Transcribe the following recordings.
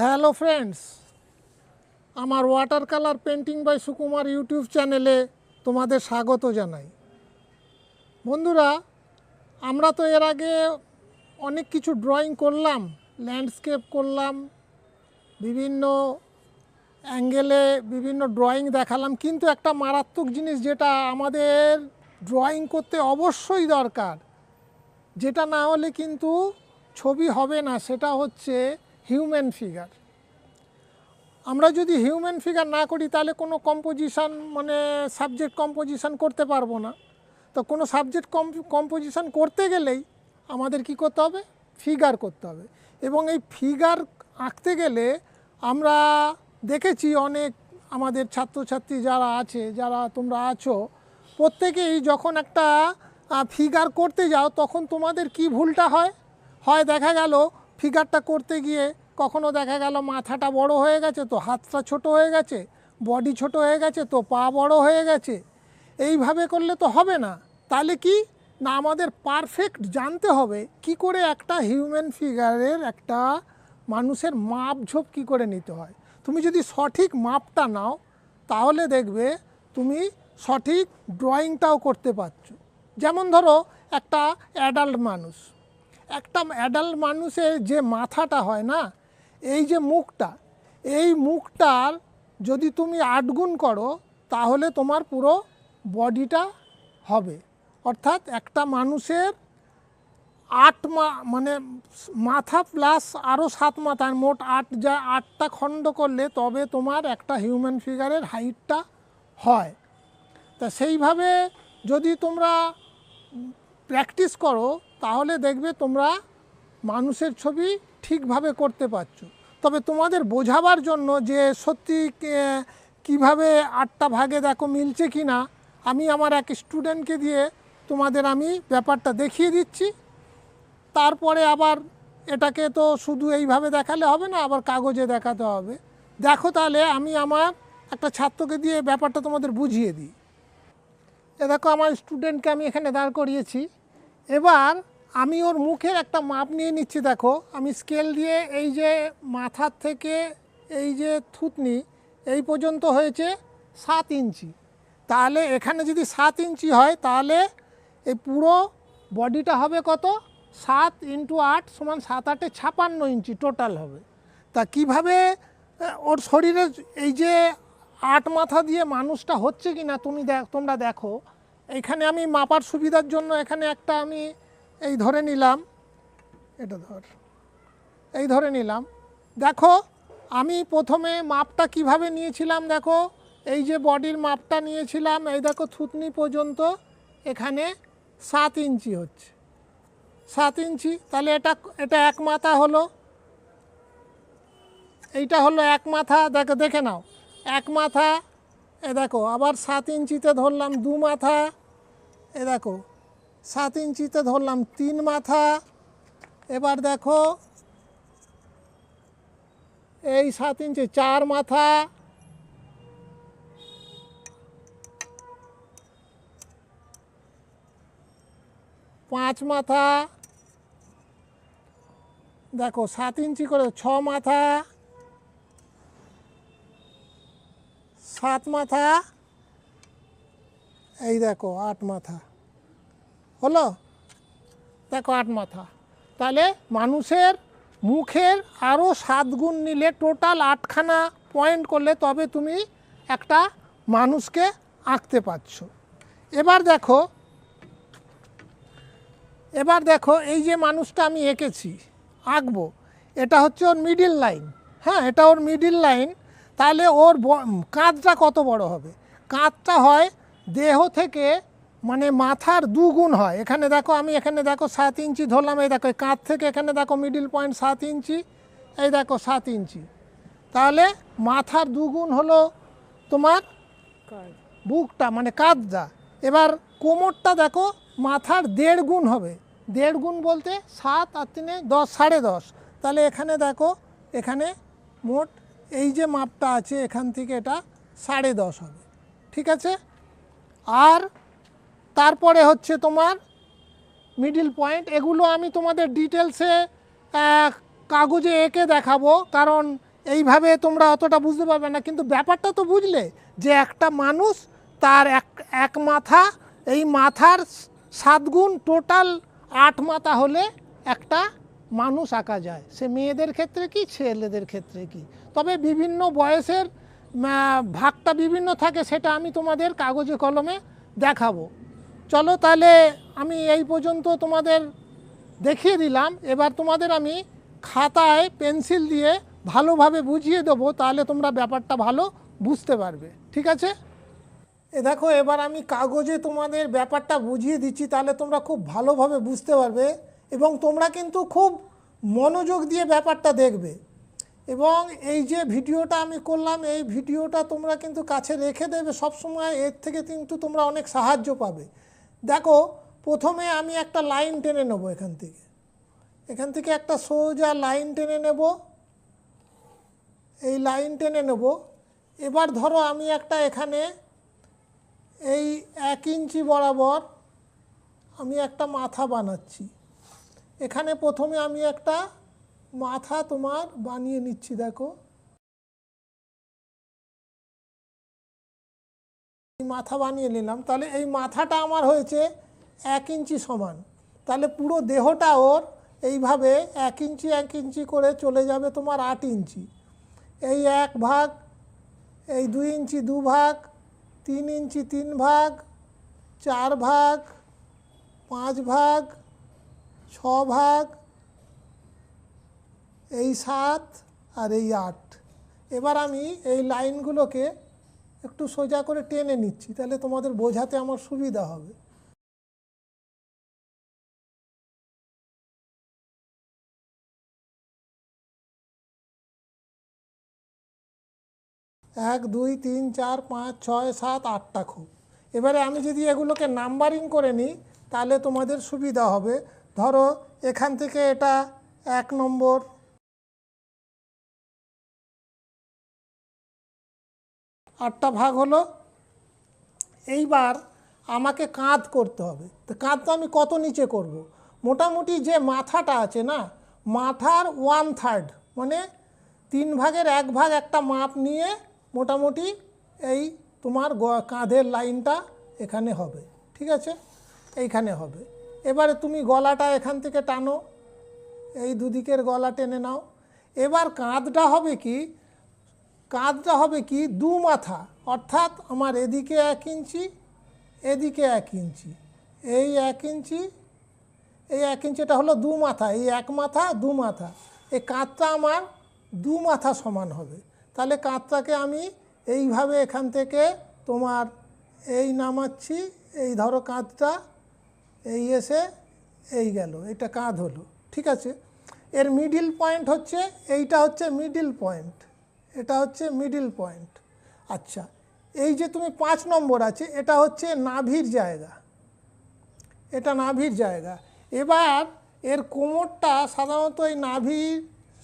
Hello friends, আমার water colour painting by Sukumar YouTube চ্যানেলে তোমাদের স্বাগত জানাই। বন্ধুরা, আমরা তো এর আগে অনেক কিছু ড্রয়িং করলাম ল্যান্ডস্কেপ করলাম, বিভিন্ন অ্যাঙ্গেলে বিভিন্ন ড্রয়িং দেখালাম, কিন্তু একটা মারাত্মক জিনিস যেটা আমাদের ড্রয়িং করতে অবশ্যই দরকার, যেটা না হলে কিন্তু ছবি হবে না, সেটা হচ্ছে হিউম্যান ফিগার আমরা যদি হিউম্যান ফিগার না করি, তাহলে কোনো কম্পোজিশান মানে সাবজেক্ট কম্পোজিশান করতে পারব না। তো কোনো সাবজেক্ট কম্পোজিশন করতে গেলেই আমাদের কি করতে হবে? ফিগার করতে হবে। এবং এই ফিগার আঁকতে গেলে আমরা দেখেছি অনেক আমাদের ছাত্রছাত্রী যারা আছে, যারা তোমরা আছো, প্রত্যেকেই যখন একটা ফিগার করতে যাও, তখন তোমাদের কি ভুলটা হয়? হয় দেখা গেল ফিগারটা করতে গিয়ে কখনো দেখা গেল মাথাটা বড় হয়ে গেছে, তো হাতটা ছোট হয়ে গেছে বডি ছোট হয়ে গেছে, তো পা বড় হয়ে গেছে। এইভাবে করলে তো হবে না। তাহলে কি? না, আমাদের পারফেক্ট জানতে হবে কি করে একটা হিউম্যান ফিগারের একটা মানুষের মাপ ঝোপ কী করে নিতে হয়। তুমি যদি সঠিক মাপটা নাও, তাহলে দেখবে তুমি সঠিক ড্রয়িংটাও করতে পারছ। যেমন ধরো একটা অ্যাডাল্ট মানুষ। একটা অ্যাডাল্ট মানুষের যে মাথাটা হয় না, এই যে মুখটা, এই মুখটার যদি তুমি আটগুণ করো, তাহলে তোমার পুরো বডিটা হবে। অর্থাৎ একটা মানুষের আট মা মানে মাথা প্লাস আরও সাত মাথা, মোট আট যা আটটা খণ্ড করলে তবে তোমার একটা হিউম্যান ফিগারের হাইটটা হয়। তা সেইভাবে যদি তোমরা প্র্যাকটিস করো তাহলে দেখবে তোমরা মানুষের ছবি ঠিকভাবে করতে পারছ। তবে তোমাদের বোঝাবার জন্য যে সত্যি কীভাবে আটটা ভাগে দেখো মিলছে কি না, আমি আমার এক স্টুডেন্টকে দিয়ে তোমাদের আমি ব্যাপারটা দেখিয়ে দিচ্ছি। তারপরে আবার এটাকে তো শুধু এইভাবে দেখালে হবে না, আবার কাগজে দেখাতে হবে। দেখো তাহলে আমি আমার একটা ছাত্রকে দিয়ে ব্যাপারটা তোমাদের বুঝিয়ে দিই। এ দেখো আমার স্টুডেন্টকে আমি এখানে দাঁড় করিয়েছি। এবার আমি ওর মুখের একটা মাপ নিয়ে নিচ্ছি, দেখো। আমি স্কেল দিয়ে এই যে মাথার থেকে এই যে থুতনি, এই পর্যন্ত হয়েছে সাত ইঞ্চি। তাহলে এখানে যদি সাত ইঞ্চি হয়, তাহলে এই পুরো বডিটা হবে কত? সাত ইন্টু আট সমান সাত আটে ছাপান্ন ইঞ্চি টোটাল হবে। তা কীভাবে ওর শরীরে এই যে আট মাথা দিয়ে মানুষটা হচ্ছে কি না তুমি দেখ, তোমরা দেখো। এখানে আমি মাপার সুবিধার জন্য এখানে একটা আমি এই ধরে নিলাম, এটা ধর, এই ধরে নিলাম। দেখো, আমি প্রথমে মাপটা কীভাবে নিয়েছিলাম দেখো, এই যে বডির মাপটা নিয়েছিলাম, এই দেখো থুতনি পর্যন্ত এখানে সাত ইঞ্চি হচ্ছে। সাত ইঞ্চি, তাহলে এটা এটা এক মাথা হলো। এইটা হলো এক মাথা, দেখো, দেখে নাও। এক মাথা, এ দেখো, আবার সাত ইঞ্চিতে ধরলাম, দু মাথা এ দেখো, সাত ইঞ্চিতে ধরলাম তিন মাথা। এবার দেখো, এই সাত ইঞ্চি চার মাথা। পাঁচ মাথা। দেখো, সাত ইঞ্চি করে ছ মাথা। সাত মাথা। এই দেখো আট মাথা। হলো? দেখো আট মাথা। তাহলে মানুষের মুখের আরও সাত গুণ নিলে টোটাল আটখানা পয়েন্ট করলে তবে তুমি একটা মানুষকে আঁকতে পারছ। এবার দেখো এবার দেখো এই যে মানুষটা আমি এঁকেছি, আঁকবো, এটা হচ্ছে ওর মিডিল লাইন হ্যাঁ এটা ওর মিডিল লাইন তাহলে ওর কাঁধটা কত বড় হবে? কাঁধটা হয় দেহ থেকে মানে মাথার দুগুণ হয়। এখানে দেখো আমি এখানে দেখো সাত ইঞ্চি ধরলাম এই দেখো কাঁধ থেকে এখানে দেখো মিডিল পয়েন্ট সাত ইঞ্চি এই দেখো সাত ইঞ্চি। তাহলে মাথার দুগুণ হলো তোমার বুকটা মানে কাঁধটা এবার কোমরটা দেখো মাথার দেড় গুণ হবে। দেড় গুণ বলতে সাত আর তিনে দশ সাড়ে দশ। তাহলে এখানে দেখো এখানে মোট এই যে মাপটা আছে এখান থেকে এটা সাড়ে দশ হবে। ঠিক আছে? আর তারপরে হচ্ছে তোমার মিডিল পয়েন্ট এগুলো আমি তোমাদের ডিটেলসে কাগজে এঁকে দেখাবো, কারণ এইভাবে তোমরা অতটা বুঝতে পারবে না। কিন্তু ব্যাপারটা তো বুঝলে যে একটা মানুষ তার এক এক মাথা, এই মাথার সাত গুণ টোটাল আট মাথা হলে একটা মানুষ আঁকা যায়। সে মেয়েদের ক্ষেত্রে কি, ছেলেদের ক্ষেত্রে কি? তবে বিভিন্ন বয়সের ভাগটা বিভিন্ন থাকে, সেটা আমি তোমাদের কাগজে, কলমে দেখাবো। চলো তাহলে আমি এই পর্যন্ত তোমাদের দেখিয়ে দিলাম। এবার তোমাদের আমি খাতায় পেন্সিল দিয়ে ভালোভাবে বুঝিয়ে দেবো, তাহলে তোমরা ব্যাপারটা ভালো বুঝতে পারবে। ঠিক আছে? এ দেখো, এবার আমি কাগজে তোমাদের ব্যাপারটা বুঝিয়ে দিচ্ছি, তাহলে তোমরা খুব ভালোভাবে বুঝতে পারবে এবং তোমরা কিন্তু খুব মনোযোগ দিয়ে ব্যাপারটা দেখবে। এবং এই যে ভিডিওটা আমি করলাম, এই ভিডিওটা তোমরা কিন্তু কাছে রেখে দেবে। সব সময় এর থেকে কিন্তু তোমরা অনেক সাহায্য পাবে। দেখো, প্রথমে আমি একটা লাইন টেনে নেব এখান থেকে। এখান থেকে একটা সোজা লাইন টেনে নেব। এই লাইন টেনে নেব। এবার ধরো আমি একটা এখানে এই এক ইঞ্চি বরাবর আমি একটা মাথা বানাচ্ছি। এখানে প্রথমে আমি একটা মাথা তোমার বানিয়ে নিচ্ছি, দেখো। মাথা বানিয়ে নিলাম। তাহলে এই মাথাটা আমার হয়েছে এক ইঞ্চি সমান। তাহলে পুরো দেহটা ওর এইভাবে এক ইঞ্চি এক ইঞ্চি করে চলে যাবে তোমার আট ইঞ্চি। এই এক ভাগ, এই দুই ইঞ্চি দু ভাগ, তিন ইঞ্চি তিন ভাগ, চার ভাগ, পাঁচ ভাগ, ছ ভাগ এই সাত আর এই আট। এবার আমি এই লাইনগুলোকে একটু সোজা করে টেনে নিচ্ছি, তাহলে তোমাদের বোঝাতে আমার সুবিধা হবে। এক, দুই, তিন, চার, পাঁচ, ছয়, সাত, আটটা খুব। এবারে আমি যদি এগুলোকে নাম্বারিং করে নিই, তাহলে তোমাদের সুবিধা হবে। ধরো এখান থেকে এটা এক নম্বর আটটা ভাগ হলো। এইবার আমাকে কাঁধ করতে হবে। তো কাঁধটা আমি কত নিচে করব। মোটামুটি যে মাথাটা আছে না, মাথার ওয়ান থার্ড মানে তিন ভাগের এক ভাগ একটা মাপ নিয়ে মোটামুটি এই তোমার কাঁধের লাইনটা এখানে হবে। ঠিক আছে? এইখানে হবে। এবারে তুমি গলাটা এখান থেকে টানো। এই দুদিকের গলা টেনে নাও। এবার কাঁধটা হবে কি কাঁধটা হবে কি? দু মাথা। অর্থাৎ আমার এদিকে এক ইঞ্চি, এদিকে এক ইঞ্চি। এই এক ইঞ্চি, এই এক ইঞ্চি এটা হলো দু মাথা। এই এক মাথা, দু মাথা। এই কাঁধটা আমার দু মাথা সমান হবে। তাহলে কাঁধটাকে আমি এইভাবে এখান থেকে তোমার এই নামাচ্ছি। এই ধরো কাঁধটা এই এসে এই গেল। এটা কাঁধ হলো। ঠিক আছে? এর মিডিল পয়েন্ট হচ্ছে, এইটা হচ্ছে মিডিল পয়েন্ট এটা হচ্ছে মিডিল পয়েন্ট আচ্ছা এই যে তুমি পাঁচ নম্বর আছে, এটা হচ্ছে নাভির জায়গা। এটা নাভির জায়গা। এবার এর কোমরটা সাধারণত এই নাভির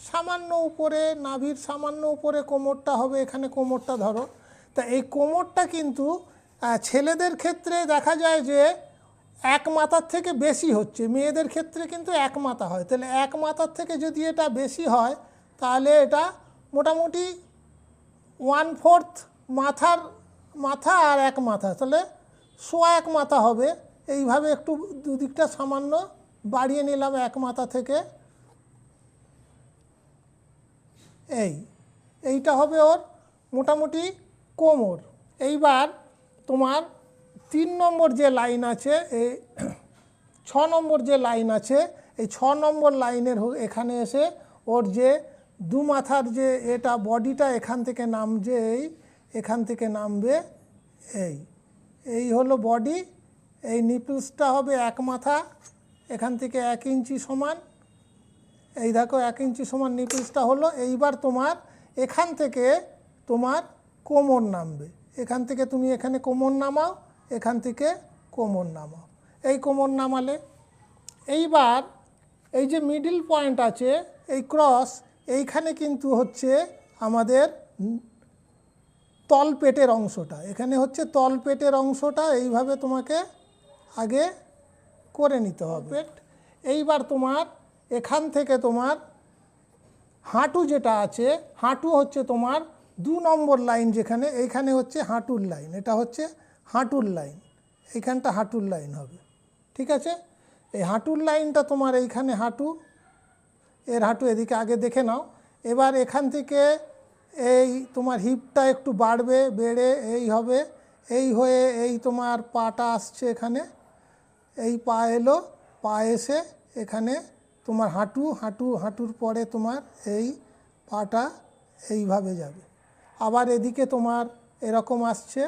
সামান্য উপরে, নাভির সামান্য উপরে কোমরটা হবে, এখানে কোমরটা ধরো। তা এই কোমরটা কিন্তু ছেলেদের ক্ষেত্রে দেখা যায় যে এক মাথার থেকে বেশি হচ্ছে, মেয়েদের ক্ষেত্রে কিন্তু এক মাথা হয়। তাহলে এক মাথার থেকে যদি এটা বেশি হয়, তাহলে এটা মোটামুটি ওয়ান ফোর্থ মাথার, মাথা আর এক মাথা, তাহলে সোয়া এক মাথা হবে। এইভাবে একটু দুদিকটা সামান্য বাড়িয়ে নিলাম এক মাথা থেকে। এই, এইটা হবে ওর মোটামুটি কোমর। এইবার তোমার তিন নম্বর যে লাইন আছে এই ছ নম্বর যে লাইন আছে, এই ছ নম্বর লাইনের এখানে এসে ওর যে দু মাথার যে এটা বডিটা এখান থেকে নামছে এই, এখান থেকে নামবে এই। এই হলো বডি, এই নিপলসটা হবে এক মাথা, এখান থেকে এক ইঞ্চি সমান। এই দেখো, এক ইঞ্চি সমান নিপলসটা হলো, এইবার তোমার এখান থেকে তোমার কোমর নামবে। এখান থেকে তুমি এখানে কোমর নামাও, এখান থেকে কোমর নামাও। এই কোমর নামালে, এইবার এই যে মিডিল পয়েন্ট আছে, এই ক্রস এইখানে কিন্তু হচ্ছে আমাদের তলপেটের অংশটা। এখানে হচ্ছে তলপেটের অংশটা এইভাবে তোমাকে আগে করে নিতে হবে। এইবার তোমার এখান থেকে তোমার হাঁটু যেটা আছে হাঁটু হচ্ছে তোমার দু নম্বর লাইন যেখানে এইখানে হচ্ছে হাঁটুর লাইন এটা হচ্ছে হাঁটুর লাইন এইখানটা হাঁটুর লাইন হবে ঠিক আছে? এই হাঁটুর লাইনটা তোমার এইখানে হাঁটু এর হাঁটু এদিকে আগে দেখে নাও। এবার এখান থেকে এই তোমার হিপটা একটু বাড়বে, বেড়ে এই হবে। এই হয়ে এই তোমার পাটা আসছে এখানে। এই পা এলো, পা এসে এখানে তোমার হাঁটু হাঁটু, হাঁটুর পরে তোমার এই পাটা এইভাবে যাবে। আবার এদিকে তোমার এরকম আসছে।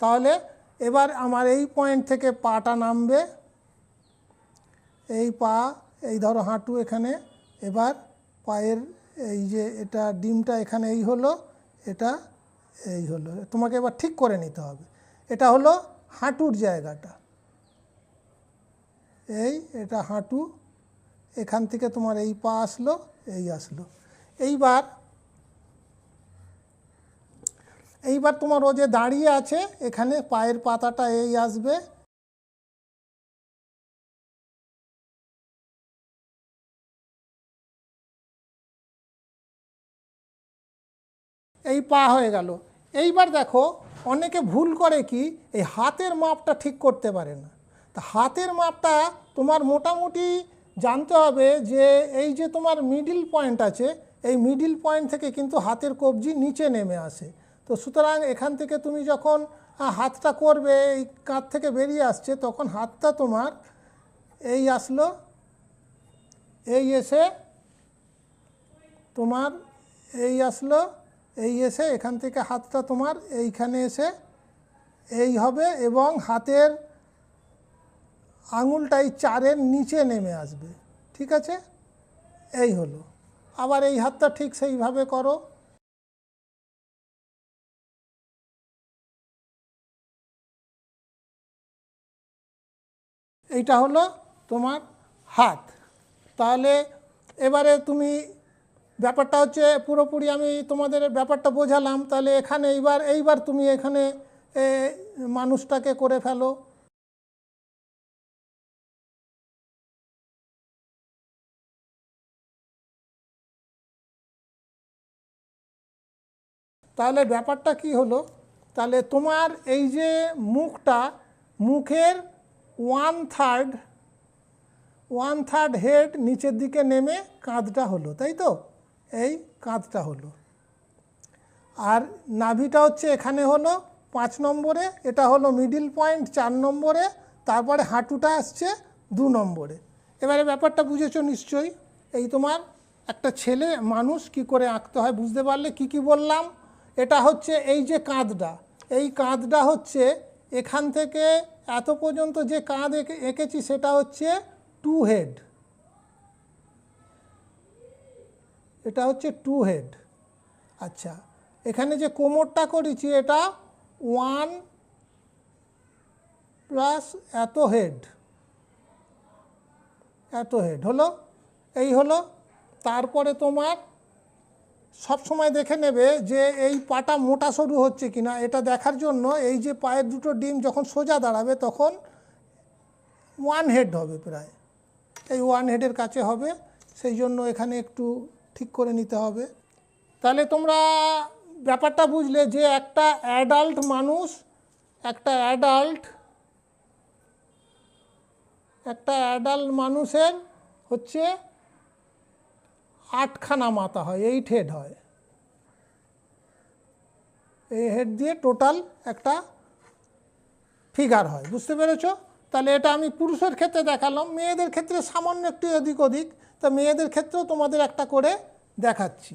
তাহলে এবার আমার এই পয়েন্ট থেকে পাটা নামবে। এই পা, এই ধরো হাঁটু এখানে, এবার পায়ের এই যে এটা ডিমটা এখানে এই হলো, এটা এই হলো। তোমাকে এবার ঠিক করে নিতে হবে। এটা হলো হাঁটুর জায়গাটা। এই এটা হাঁটু, এখান থেকে তোমার এই পা আসলো, এই আসলো। এইবার এইবার তোমার ও যে দাঁড়িয়ে আছে, এখানে পায়ের পাতাটা এই আসবে। এই পা হয়ে গেল। এইবার দেখো, অনেকে ভুল করে কি, এই হাতের মাপটা ঠিক করতে পারে না। তা হাতের মাপটা তোমার মোটামুটি জানতে হবে যে, এই যে তোমার মিডিল পয়েন্ট আছে, এই মিডিল পয়েন্ট থেকে কিন্তু হাতের কবজি নিচে নেমে আসে। তো সুতরাং এখান থেকে তুমি যখন হাতটা করবে, এই কাঁধ থেকে বেরিয়ে আসছে, তখন হাতটা তোমার এই আসলো, এই এসে তোমার এই আসলো, এই এসে এখান থেকে হাতটা তোমার এইখানে এসে এই হবে এবং হাতের আঙুলটা এই চারের নিচে নেমে আসবে। ঠিক আছে? এই হলো। আবার এই হাতটা ঠিক সেইভাবে করো। এইটা হলো তোমার হাত। তাহলে এবারে তুমি ব্যাপারটা হচ্ছে পুরোপুরি আমি তোমাদের ব্যাপারটা বোঝালাম। তাহলে এখানে এইবার এইবার তুমি এখানে মানুষটাকে করে ফেলো। তাহলে ব্যাপারটা কি হলো? তাহলে তোমার এই যে মুখটা, মুখের one third one third head নিচের দিকে নেমে কাঁধটা হলো, তাই তো? এই কাঁধটা হলো। আর নাভিটা হচ্ছে এখানে হলো পাঁচ নম্বরে, এটা হলো মিডিল পয়েন্ট চার নম্বরে, তারপরে হাঁটুটা আসছে দু নম্বরে। এবারে ব্যাপারটা বুঝেছ নিশ্চয়ই? এই তোমার একটা ছেলে মানুষ কি করে আঁকতে হয় বুঝতে পারলে? কি কি বললাম? এটা হচ্ছে এই যে কাঁধটা, এই কাঁধটা হচ্ছে এখান থেকে এত পর্যন্ত যে কাঁধ এঁকে এঁকেছি সেটা হচ্ছে টু হেড। এটা হচ্ছে টু হেড। আচ্ছা এখানে যে কোমরটা করেছি এটা ওয়ান প্লাস এত হেড। এত হেড হলো, এই হলো, তারপরে তোমার সব সময় দেখে নেবে যে এই পাটা মোটা সরু হচ্ছে কিনা। এটা দেখার জন্য এই যে পায়ের দুটো ডিম যখন সোজা দাঁড়াবে তখন ওয়ান হেড হবে প্রায়। এই ওয়ান হেডের কাছে হবে। সেই জন্য এখানে একটু ঠিক করে নিতে হবে। তাহলে তোমরা ব্যাপারটা বুঝলে যে একটা অ্যাডাল্ট মানুষ, একটা অ্যাডাল্ট একটা অ্যাডাল্ট মানুষের হচ্ছে আটখানা মাথা হয় এইট হেড হয়। এই হেড দিয়ে টোটাল একটা ফিগার হয়, বুঝতে পেরেছ? তাহলে এটা আমি পুরুষের ক্ষেত্রে দেখালাম, মেয়েদের ক্ষেত্রে সামান্য একটু এদিক ওদিক, তা মেয়েদের ক্ষেত্রেও তোমাদের একটা করে দেখাচ্ছি।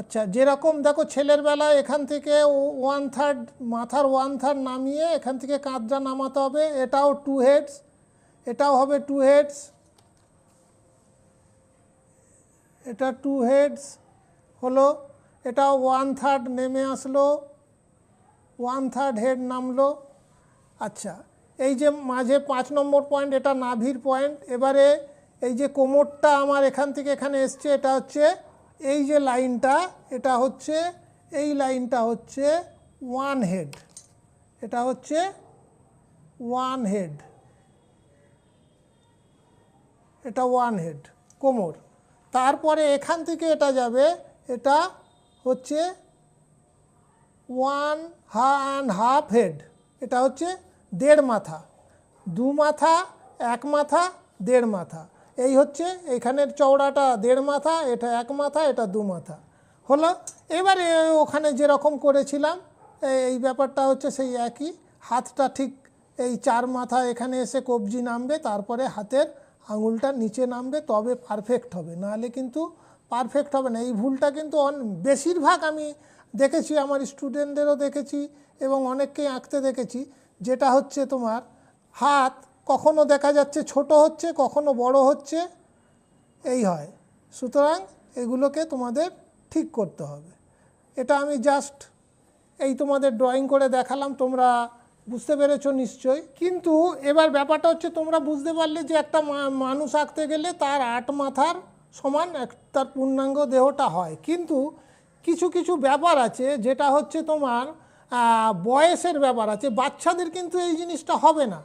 আচ্ছা যেরকম দেখো ছেলের বেলায় এখান থেকে ওয়ান থার্ড মাথার ওয়ান থার্ড নামিয়ে এখান থেকে কাঁধটা নামাতে হবে, এটাও টু হেডস এটাও হবে টু হেডস এটা টু হেডস হলো, এটাও ওয়ান থার্ড নেমে আসলো ওয়ান থার্ড হেড নামলো। আচ্ছা এই যে মাঝে পাঁচ নম্বর পয়েন্ট এটা নাভির পয়েন্ট এবারে এই যে কোমরটা আমার এখান থেকে এখানে এসছে, এটা হচ্ছে এই যে লাইনটা, এটা হচ্ছে, এই লাইনটা হচ্ছে ওয়ান হেড এটা হচ্ছে ওয়ান হেড এটা ওয়ান হেড কোমর। তারপরে এখান থেকে এটা যাবে, এটা হচ্ছে ওয়ান হা অ্যান্ড হাফ হেড এটা হচ্ছে দেড় মাথা। দু মাথা, এক মাথা, দেড় মাথা। এই হচ্ছে এখানের চওড়াটা দেড় মাথা, এটা এক মাথা, এটা দু মাথা। হলো? এবারে ওখানে যেরকম করেছিলাম এই- ব্যাপারটা হচ্ছে সেই একই। হাতটা ঠিক এই চার মাথা এখানে এসে কবজি নামবে, তারপরে হাতের আঙুলটা নিচে নামবে, তবে পারফেক্ট হবে। নাহলে কিন্তু পারফেক্ট হবে না। এই ভুলটা কিন্তু অন- বেশিরভাগ আমি দেখেছি, আমার স্টুডেন্টদেরও দেখেছি এবং অনেককেই আঁকতে দেখেছি। যেটা হচ্ছে তোমার, হাত কখনো দেখা যাচ্ছে ছোট হচ্ছে, কখনো বড় হচ্ছে, এই হয়। সুতরাং এগুলোকে তোমাদের ঠিক করতে হবে। এটা আমি জাস্ট এই তোমাদের ড্রয়িং করে দেখালাম, তোমরা বুঝতে পেরেছ নিশ্চয়ই। কিন্তু এবার ব্যাপারটা হচ্ছে, তোমরা বুঝতে পারলে যে একটা মানুষ আঁকতে গেলে তার আট মাথার সমান এক, তার পূর্ণাঙ্গ দেহটা হয়। কিন্তু কিছু কিছু ব্যাপার আছে, যেটা হচ্ছে তোমার বয়সের ব্যাপার আছে। বাচ্চাদের কিন্তু এই জিনিসটা হবে না।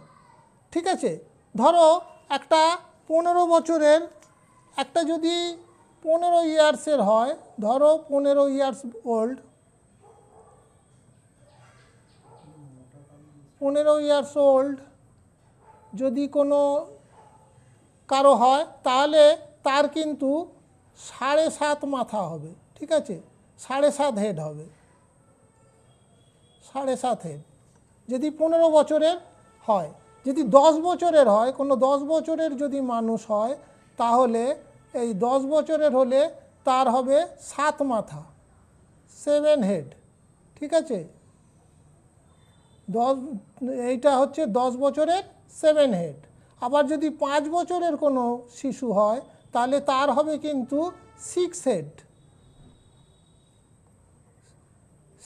ঠিক আছে? ধরো একটা পনেরো বছরের, একটা যদি পনেরো ইয়ার্সের হয়, ধরো পনেরো ইয়ার্স ওল্ড পনেরো ইয়ার্স ওল্ড যদি কোনো কারও হয়, তাহলে তার কিন্তু সাড়ে সাত মাথা হবে, ঠিক আছে? সাড়ে সাত হেড হবে। সাড়ে সাত হেড যদি পনেরো বছরের হয় যদি দশ বছরের হয়, কোনো দশ বছরের যদি মানুষ হয়, তাহলে এই দশ বছরের হলে তার হবে সাত মাথা সেভেন হেড ঠিক আছে? দশ, এইটা হচ্ছে দশ বছরের সেভেন হেড আবার যদি পাঁচ বছরের কোনো শিশু হয়, তাহলে তার হবে কিন্তু সিক্স হেড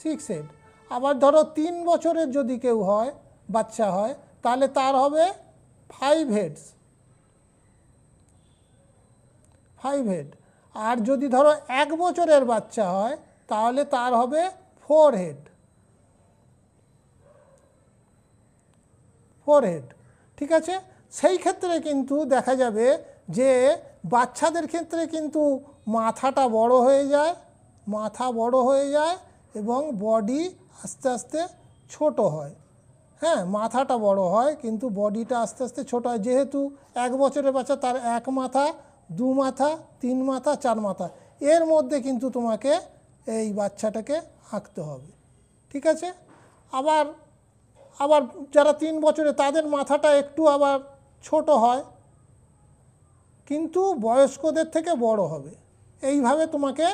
সিক্স হেড আবার ধরো তিন বছরের যদি কেউ হয়, বাচ্চা হয় তাহলে তার হবে ফাইভ হেডস ফাইভ হেড আর যদি ধরো এক বছরের বাচ্চা হয়, তাহলে তার হবে ফোর হেড ফোর হেড ঠিক আছে? সেই ক্ষেত্রে কিন্তু দেখা যাবে যে বাচ্চাদের ক্ষেত্রে কিন্তু মাথাটা বড় হয়ে যায়, মাথা বড় হয়ে যায় এবং বডি আস্তে আস্তে ছোট হয়। হ্যাঁ মাথাটা বড় হয়, কিন্তু বডিটা আস্তে আস্তে ছোট হয়। যেহেতু এক বছরের বাচ্চা, তার এক মাথা, দু মাথা, তিন মাথা, চার মাথা, এর মধ্যে কিন্তু তোমাকে এই বাচ্চাটাকে আঁকতে হবে। ঠিক আছে? আবার আবার যারা তিন বছরে তাদের মাথাটা একটু আবার ছোট হয়, কিন্তু বয়স্কদের থেকে বড় হবে। এইভাবে তোমাকে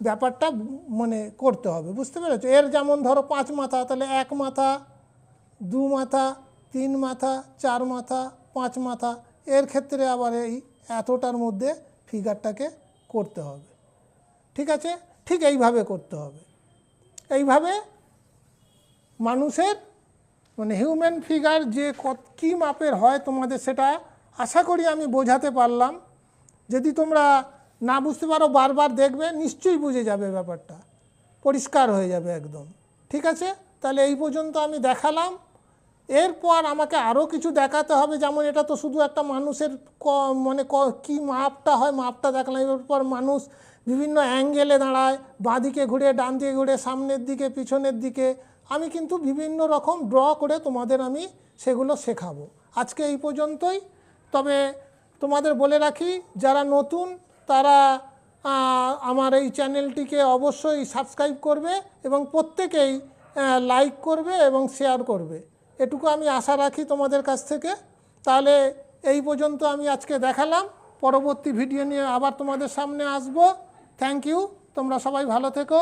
ব্যাপারটা মানে করতে হবে। বুঝতে পেরেছ? এর যেমন ধরো পাঁচ মাথা, তাহলে এক মাথা দু মাথা, তিন মাথা, চার মাথা, পাঁচ মাথা, এর ক্ষেত্রে আবার এই এতটার মধ্যে ফিগারটাকে করতে হবে। ঠিক আছে? ঠিক এইভাবে করতে হবে। এইভাবে মানুষের মানে হিউম্যান ফিগার যে কত, কী মাপের হয় তোমাদের সেটা আশা করি আমি বোঝাতে পারলাম। যদি তোমরা না বুঝতে পারো, বারবার দেখবে, নিশ্চয়ই বুঝে যাবে ব্যাপারটা। পরিষ্কার হয়ে যাবে একদম। ঠিক আছে? তাহলে এই পর্যন্ত আমি দেখালাম। এরপর আমাকে আরও কিছু দেখাতে হবে। যেমন এটা তো শুধু একটা মানুষের ক- মানে ক- কী মাপটা হয়, মাপটা দেখালাম। এরপর মানুষ বিভিন্ন অ্যাঙ্গেলে দাঁড়ায়, বাঁদিকে ঘুরে ডান দিকে ঘুরে, সামনের দিকে, পিছনের দিকে। আমি কিন্তু বিভিন্ন রকম ড্র করে তোমাদের আমি সেগুলো শেখাবো। আজকে এই পর্যন্তই। তবে তোমাদের বলে রাখি, যারা নতুন, তারা আমার এই চ্যানেলটিকে অবশ্যই সাবস্ক্রাইব করবে এবং প্রত্যেকেই লাইক করবে এবং শেয়ার করবে। এটুকু আমি আশা রাখি তোমাদের কাছ থেকে। তাহলে এই পর্যন্ত আমি আজকে দেখালাম। পরবর্তী ভিডিও নিয়ে আবার তোমাদের সামনে আসব। থ্যাংক ইউ তোমরা সবাই ভালো থেকো।